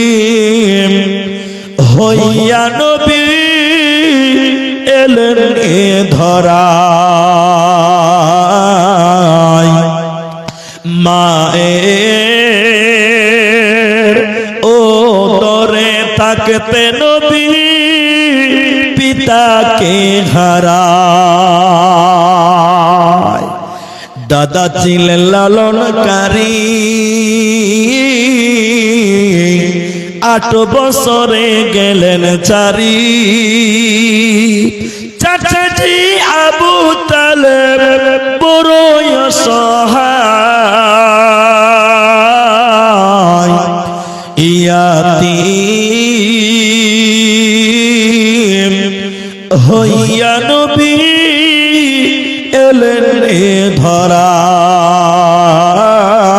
ইয়াতীম হইয়া নবী এলেন এ ধরায় মায়ের ও দরে থাকতে নবী পিতাকে হারায় দাদা ছিলেন লালনকারী। আট বছরে গেলেন চারি। চাচাজি আবু তালেব বড় সহায় ইয়াতি হইয়া এলেন ধরা।